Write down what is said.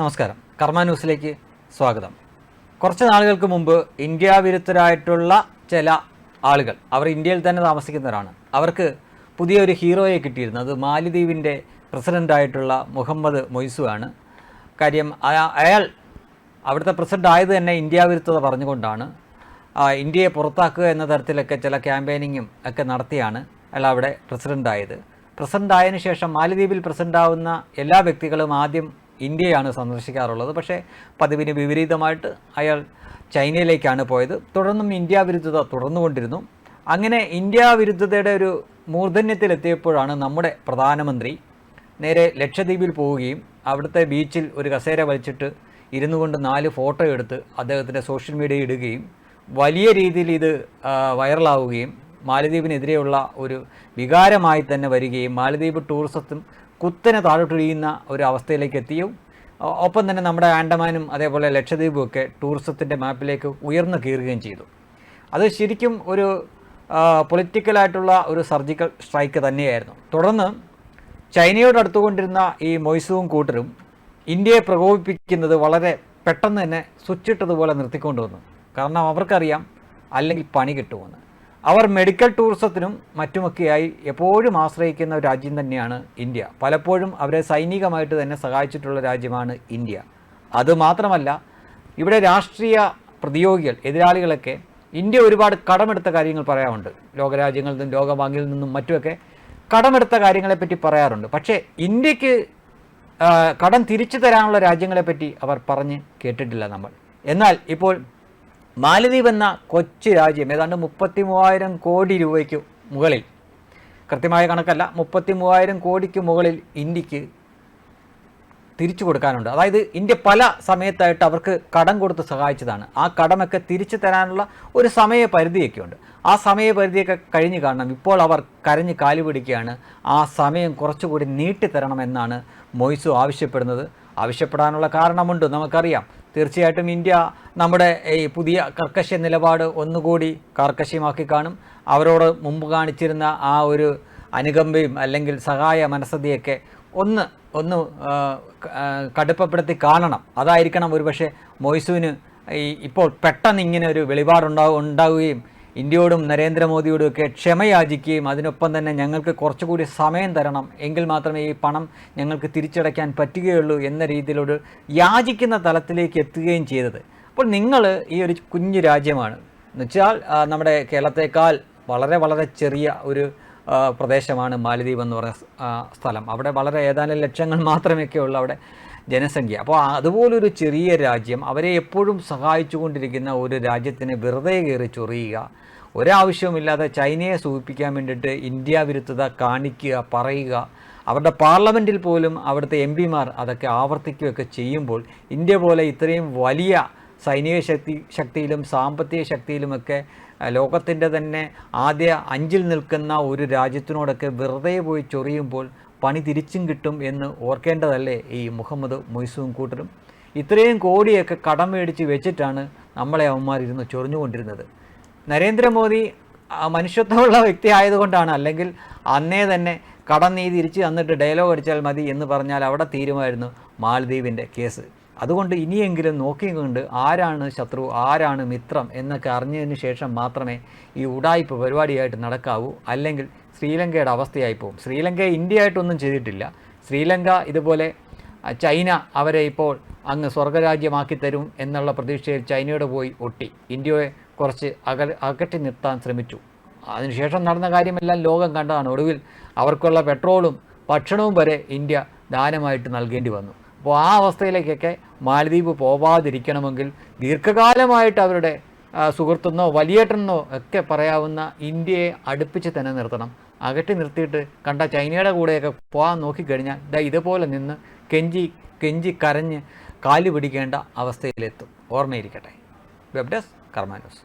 നമസ്കാരം. കർമ്മ ന്യൂസിലേക്ക് സ്വാഗതം. കുറച്ച് നാളുകൾക്ക് മുമ്പ് ഇന്ത്യ വിരുദ്ധരായിട്ടുള്ള ചില ആളുകൾ അവർ ഇന്ത്യയിൽ തന്നെ താമസിക്കുന്നവരാണ്. അവർക്ക് പുതിയൊരു ഹീറോയെ കിട്ടിയിരുന്നു. അത് മാലിദ്വീപിന്റെ പ്രസിഡന്റായിട്ടുള്ള മുഹമ്മദ് മൊയ്സു ആണ് കാര്യം അയാ- അയാൾ അവിടുത്തെ പ്രസിഡന്റ് ആയത് തന്നെ ഇന്ത്യ വിരുദ്ധത പറഞ്ഞുകൊണ്ടാണ്. ഇന്ത്യയെ പുറത്താക്കുക എന്ന തരത്തിലൊക്കെ ചില ക്യാമ്പയിനിങ്ങും ഒക്കെ നടത്തിയാണ് അയാൾ അവിടെ പ്രസിഡന്റായത് പ്രസിഡന്റ് ആയതിനു ശേഷം മാലിദ്വീപിൽ പ്രസിഡന്റ് ആവുന്ന എല്ലാ വ്യക്തികളും ആദ്യം ഇന്ത്യയാണ് സന്ദർശിക്കാറുള്ളത്. പക്ഷേ പതിവിന് വിപരീതമായിട്ട് അയാൾ ചൈനയിലേക്കാണ് പോയത്. തുടർന്നും ഇന്ത്യ വിരുദ്ധത തുടർന്നുകൊണ്ടിരുന്നു. അങ്ങനെ ഇന്ത്യ വിരുദ്ധതയുടെ ഒരു മൂർധന്യത്തിലെത്തിയപ്പോഴാണ് നമ്മുടെ പ്രധാനമന്ത്രി നേരെ ലക്ഷദ്വീപിൽ പോവുകയും അവിടുത്തെ ബീച്ചിൽ ഒരു കസേര വലിച്ചിട്ട് ഇരുന്നു കൊണ്ട് നാല് ഫോട്ടോ എടുത്ത് അദ്ദേഹത്തിന്റെ സോഷ്യൽ മീഡിയ ഇടുകയും വലിയ രീതിയിൽ ഇത് വൈറലാവുകയും മാലദ്വീപിനെതിരെയുള്ള ഒരു വികാരമായി തന്നെ വരികയും മാലദ്വീപ് ടൂറിസത്തും കുത്തനെ താഴോട്ടിഴിയുന്ന ഒരു അവസ്ഥയിലേക്ക് എത്തിയും. ഒപ്പം തന്നെ നമ്മുടെ ആൻഡമാനും അതേപോലെ ലക്ഷദ്വീപും ഒക്കെ ടൂറിസത്തിന്റെ മാപ്പിലേക്ക് ഉയർന്നു കയറുകയും ചെയ്തു. അത് ശരിക്കും ഒരു പൊളിറ്റിക്കലായിട്ടുള്ള ഒരു സർജിക്കൽ സ്ട്രൈക്ക് തന്നെയായിരുന്നു. തുടർന്ന് ചൈനയോട് അടുത്തുകൊണ്ടിരുന്ന ഈ മൊയ്സുവും കൂട്ടരും ഇന്ത്യയെ പ്രകോപിപ്പിക്കുന്നത് വളരെ പെട്ടെന്ന് തന്നെ സ്വിച്ചിട്ടതുപോലെ നിർത്തിക്കൊണ്ടുവന്നു. കാരണം അവർക്കറിയാം അല്ലെങ്കിൽ പണി കിട്ടുമെന്ന്. അവർ മെഡിക്കൽ ടൂറിസത്തിനും മറ്റുമൊക്കെയായി എപ്പോഴും ആശ്രയിക്കുന്ന ഒരു രാജ്യം തന്നെയാണ് ഇന്ത്യ. പലപ്പോഴും അവരെ സൈനികമായിട്ട് തന്നെ സഹായിച്ചിട്ടുള്ള രാജ്യമാണ് ഇന്ത്യ. അതുമാത്രമല്ല ഇവിടെ രാഷ്ട്രീയ പ്രതിയോഗികൾ എതിരാളികളൊക്കെ ഇന്ത്യ ഒരുപാട് കടമെടുത്ത കാര്യങ്ങൾ പറയാറുണ്ട്. ലോകരാജ്യങ്ങളിൽ നിന്നും ലോകബാങ്കിൽ നിന്നും മറ്റുമൊക്കെ കടമെടുത്ത കാര്യങ്ങളെപ്പറ്റി പറയാറുണ്ട്. പക്ഷേ ഇന്ത്യയ്ക്ക് കടം തിരിച്ചു തരാനുള്ള രാജ്യങ്ങളെപ്പറ്റി അവർ പറഞ്ഞ് കേട്ടിട്ടില്ല നമ്മൾ. എന്നാൽ ഇപ്പോൾ മാലദ്വീപ് എന്ന കൊച്ചു രാജ്യം ഏതാണ്ട് മുപ്പത്തി മൂവായിരം കോടി രൂപയ്ക്ക് മുകളിൽ. കൃത്യമായ കണക്കല്ല മുപ്പത്തി മൂവായിരം കോടിക്ക് മുകളിൽ ഇന്ത്യയ്ക്ക് തിരിച്ചു കൊടുക്കാനുണ്ട്. അതായത് ഇന്ത്യ പല സമയത്തായിട്ട് അവർക്ക് കടം കൊടുത്ത് സഹായിച്ചതാണ്. ആ കടമൊക്കെ തിരിച്ചു തരാനുള്ള ഒരു സമയപരിധിയൊക്കെ ഉണ്ട് ആ സമയപരിധിയൊക്കെ കഴിഞ്ഞ് കാണണം. ഇപ്പോൾ അവർ കരഞ്ഞ് കാലു പിടിക്കുകയാണ്. ആ സമയം കുറച്ചുകൂടി നീട്ടിത്തരണമെന്നാണ് മൊയ്സു ആവശ്യപ്പെടുന്നത്. ആവശ്യപ്പെടാനുള്ള കാരണമുണ്ട് നമുക്കറിയാം. തീർച്ചയായിട്ടും ഇന്ത്യ നമ്മുടെ ഈ പുതിയ കർക്കശ നിലപാട് ഒന്നുകൂടി കർക്കശ്യമാക്കി കാണും. അവരോട് മുമ്പ് കാണിച്ചിരുന്ന ആ ഒരു അനുകമ്പയും അല്ലെങ്കിൽ സഹായ മനസ്സതിയൊക്കെ ഒന്ന് ഒന്ന് കടുപ്പപ്പെടുത്തി കാണണം. അതായിരിക്കണം ഒരുപക്ഷെ മൊയ്സുവിന് ഈ ഇപ്പോൾ പെട്ടെന്ന് ഇങ്ങനെ ഒരു വെളിപാടുണ്ടാവുക ഉണ്ടാവുകയും ഇന്ത്യയോടും നരേന്ദ്രമോദിയോടും ഒക്കെ ക്ഷമയാചിക്കുകയും അതിനൊപ്പം തന്നെ ഞങ്ങൾക്ക് കുറച്ചുകൂടി സമയം തരണം. എങ്കിൽ മാത്രമേ ഈ പണം ഞങ്ങൾക്ക് തിരിച്ചടയ്ക്കാൻ പറ്റുകയുള്ളൂ എന്ന രീതിയിലോട് യാചിക്കുന്ന തലത്തിലേക്ക് എത്തുകയും ചെയ്തത്. അപ്പോൾ നിങ്ങൾ ഈ ഒരു കുഞ്ഞു രാജ്യമാണ്. എന്നുവെച്ചാൽ നമ്മുടെ കേരളത്തേക്കാൾ വളരെ വളരെ ചെറിയ ഒരു പ്രദേശമാണ് മാലദ്വീപ് എന്ന് പറയുന്ന സ്ഥലം. അവിടെ വളരെ ഏതാനും ലക്ഷങ്ങൾ മാത്രമൊക്കെ ഉള്ളൂ അവിടെ. ജനസംഖ്യ. അപ്പോൾ അതുപോലൊരു ചെറിയ രാജ്യം അവരെ എപ്പോഴും സഹായിച്ചുകൊണ്ടിരിക്കുന്ന ഒരു രാജ്യത്തിന് വെറുതെ കയറി ചൊറിയുക. ഒരാവശ്യവുമില്ലാതെ ചൈനയെ സൂചിപ്പിക്കാൻ വേണ്ടിയിട്ട് ഇന്ത്യ വിരുദ്ധത കാണിക്കുക പറയുക. അവരുടെ പാർലമെന്റിൽ പോലും അവിടുത്തെ എം പിമാർ അതൊക്കെ ആവർത്തിക്കുകയൊക്കെ ചെയ്യുമ്പോൾ ഇന്ത്യ പോലെ ഇത്രയും വലിയ സൈനിക ശക്തി ശക്തിയിലും സാമ്പത്തിക ശക്തിയിലുമൊക്കെ ലോകത്തിന്റെ തന്നെ ആദ്യ അഞ്ചിൽ നിൽക്കുന്ന ഒരു രാജ്യത്തിനോടൊക്കെ വെറുതെ പോയി ചൊറിയുമ്പോൾ പണി തിരിച്ചും കിട്ടും എന്ന് ഓർക്കേണ്ടതല്ലേ ഈ മുഹമ്മദ് മൊയ്സുവും കൂട്ടരും? ഇത്രയും കോടിയൊക്കെ കടം മേടിച്ച് വെച്ചിട്ടാണ് നമ്മളെ അവന്മാരിരുന്ന് ചൊറിഞ്ഞുകൊണ്ടിരുന്നത്. നരേന്ദ്രമോദി മനുഷ്യത്വമുള്ള വ്യക്തി ആയതുകൊണ്ടാണ് അല്ലെങ്കിൽ അന്നേ തന്നെ കടം നീ തിരിച്ച് തന്നിട്ട് ഡയലോഗ് അടിച്ചാൽ മതി എന്ന് പറഞ്ഞാൽ അവിടെ തീരുമായിരുന്നു മാലദ്വീപിന്റെ കേസ്. അതുകൊണ്ട് ഇനിയെങ്കിലും നോക്കിക്കൊണ്ട് ആരാണ് ശത്രു ആരാണ് മിത്രം എന്നൊക്കെ അറിഞ്ഞതിന് ശേഷം മാത്രമേ ഈ ഉടായ്പ പരിപാടിയായിട്ട് നടക്കാവൂ. അല്ലെങ്കിൽ ശ്രീലങ്കയുടെ അവസ്ഥയായി പോകും ശ്രീലങ്ക ഇന്ത്യ ആയിട്ടൊന്നും ചെയ്തിട്ടില്ല. ശ്രീലങ്ക ഇതുപോലെ ചൈന അവരെ ഇപ്പോൾ അങ്ങ് സ്വർഗരാജ്യമാക്കി തരും എന്നുള്ള പ്രതീക്ഷയിൽ ചൈനയോട് പോയി ഒട്ടി. ഇന്ത്യയെ കുറച്ച് അക അകറ്റി നിർത്താൻ ശ്രമിച്ചു. അതിനുശേഷം നടന്ന കാര്യമെല്ലാം ലോകം കണ്ടതാണ്. ഒടുവിൽ അവർക്കുള്ള പെട്രോളും ഭക്ഷണവും വരെ ഇന്ത്യ ദാനമായിട്ട് നൽകേണ്ടി വന്നു. അപ്പോൾ ആ അവസ്ഥയിലേക്കൊക്കെ മാലദ്വീപ് പോവാതിരിക്കണമെങ്കിൽ ദീർഘകാലമായിട്ട് അവരുടെ സുഹൃത്തെന്നോ വലിയേട്ടെന്നോ ഒക്കെ പറയാവുന്ന ഇന്ത്യയെ അടുപ്പിച്ച് തന്നെ നിർത്തണം. അകറ്റി നിർത്തിയിട്ട് കണ്ട ചൈനയുടെ കൂടെയൊക്കെ പോകാൻ നോക്കിക്കഴിഞ്ഞാൽ ദാ ഇതുപോലെ നിന്ന് കെഞ്ചി കെഞ്ചി കരഞ്ഞ് കാൽ പിടിക്കേണ്ട അവസ്ഥയിലെത്തും. ഓർമ്മയിരിക്കട്ടെ വെബ് കർമാനോസ്